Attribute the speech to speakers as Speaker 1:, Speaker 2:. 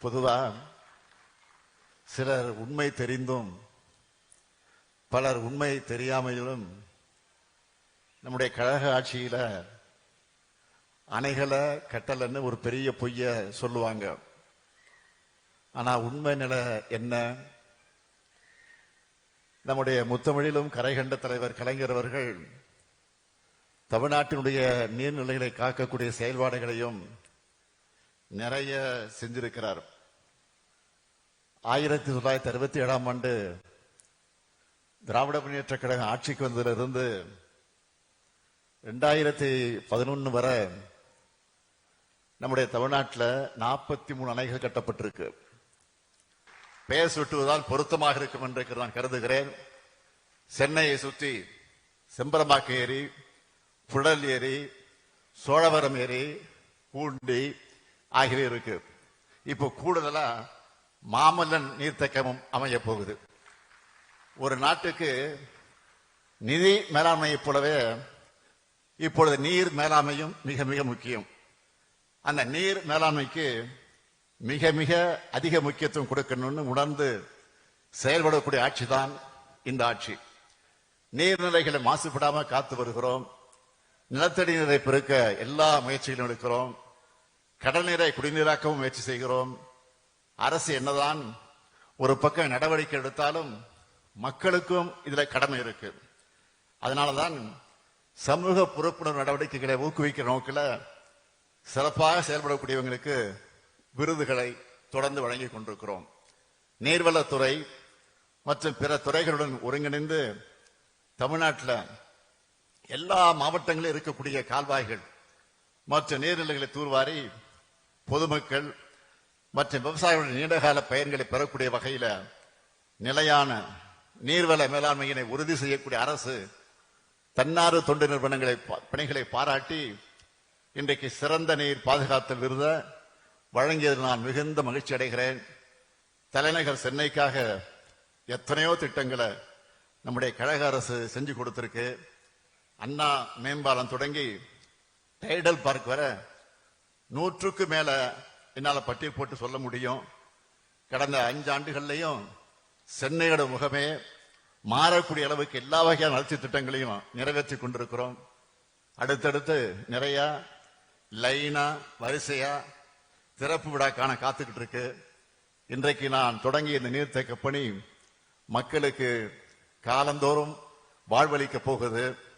Speaker 1: பொதுவாக சிலர் உண்மை தெரிந்தும் பலர் உண்மை தெரியாமையிலும் நம்முடைய கழக ஆட்சியில அணைகளை கட்டலன்னு ஒரு பெரிய பொய்ய சொல்லுவாங்க. ஆனா உண்மை நிலை என்ன? நம்முடைய முத்தமிழிலும் கரைகண்ட தலைவர் கலைஞர் அவர்கள் தமிழ்நாட்டினுடைய நீர்நிலைகளை காக்கக்கூடிய செயல்பாடுகளையும் நிறைய செஞ்சிருக்கிறார். ஆயிரத்தி தொள்ளாயிரத்தி அறுபத்தி ஏழாம் ஆண்டு திராவிட முன்னேற்ற கழகம் ஆட்சிக்கு வந்ததிலிருந்து ரெண்டாயிரத்தி பதினொன்னு வரை நம்முடைய தமிழ்நாட்டில் நாற்பத்தி மூணு அணைகள் கட்டப்பட்டிருக்கு. பெயர் சுட்டுவதால் பொருத்தமாக இருக்கும் என்று நான் கருதுகிறேன். சென்னையை சுற்றி செம்பரம்பாக்கம் ஏரி புழல் ஏரி சோழவரம் ஏரி பூண்டி ஆகியவை இருக்கு. இப்போ கூடுதலா மாமல்லன் நீர்த்தக்கமும் அமைய போகுது. ஒரு நாட்டுக்கு நிதி மேலாண்மையைப் போலவே இப்பொழுது நீர் மேலாண்மையும் மிக மிக முக்கியம். அந்த நீர் மேலாண்மைக்கு மிக மிக அதிக முக்கியத்துவம் கொடுக்கணும்னு உணர்ந்து செயல்படக்கூடிய ஆட்சி தான் இந்த ஆட்சி. நீர்நிலைகளை மாசுபடாமல் காத்து வருகிறோம். நிலத்தடி நீரை பெருக்க எல்லா முயற்சிகளும் எடுக்கிறோம். கடல் நீரை குடிநீராக்கவும் முயற்சி செய்கிறோம். அரசு என்னதான் ஒரு பக்கம் நடவடிக்கை எடுத்தாலும் மக்களுக்கும் இதுல கடமை இருக்கு. அதனாலதான் சமூக பொறுப்புணர்வு நடவடிக்கைகளை ஊக்குவிக்கிற நோக்கில் சிறப்பாக செயல்படக்கூடியவங்களுக்கு விருதுகளை தொடர்ந்து வழங்கி கொண்டிருக்கிறோம். நீர்வளத்துறை மற்றும் பிற துறைகளுடன் ஒருங்கிணைந்து தமிழ்நாட்டில் எல்லா மாவட்டங்களிலும் இருக்கக்கூடிய கால்வாய்கள் மற்றும் நீர்நிலைகளை தூர்வாரி பொதுமக்கள் மற்றும் விவசாயிகளுடைய நீண்டகால பயன்களை பெறக்கூடிய வகையில நிலையான நீர்வள மேலாண்மையினை உறுதி செய்யக்கூடிய அரசு தன்னார்வ தொண்டு நிறுவனங்களை பா- பணிகளை பாராட்டி இன்றைக்கு சிறந்த நீர் பாதுகாத்தல் விருத வழங்கியதில் நான் மிகுந்த மகிழ்ச்சி அடைகிறேன். தலைநகர் சென்னைக்காக எத்தனையோ திட்டங்களை நம்முடைய கழக அரசு செஞ்சு கொடுத்திருக்கு. அண்ணா மேம்பாலம் தொடங்கி டைடல் பார்க் வர நூற்றுக்கு மேல என்னால பட்டியல் போட்டு சொல்ல முடியும். கடந்த அஞ்சு ஆண்டுகள்லையும் சென்னையோட முகமே மாறக்கூடிய அளவுக்கு எல்லா வகையான வளர்ச்சி திட்டங்களையும் நிறைவேற்றி கொண்டிருக்கிறோம். அடுத்தடுத்து நிறைய லைனா வரிசையா திறப்பு விழாக்கான காண காத்துக்கிட்டு இருக்கு. இன்றைக்கு நான் தொடங்கிய இந்த நீர்த்தேக்க பணி மக்களுக்கு காலந்தோறும் வாழ்வளிக்க போகுது.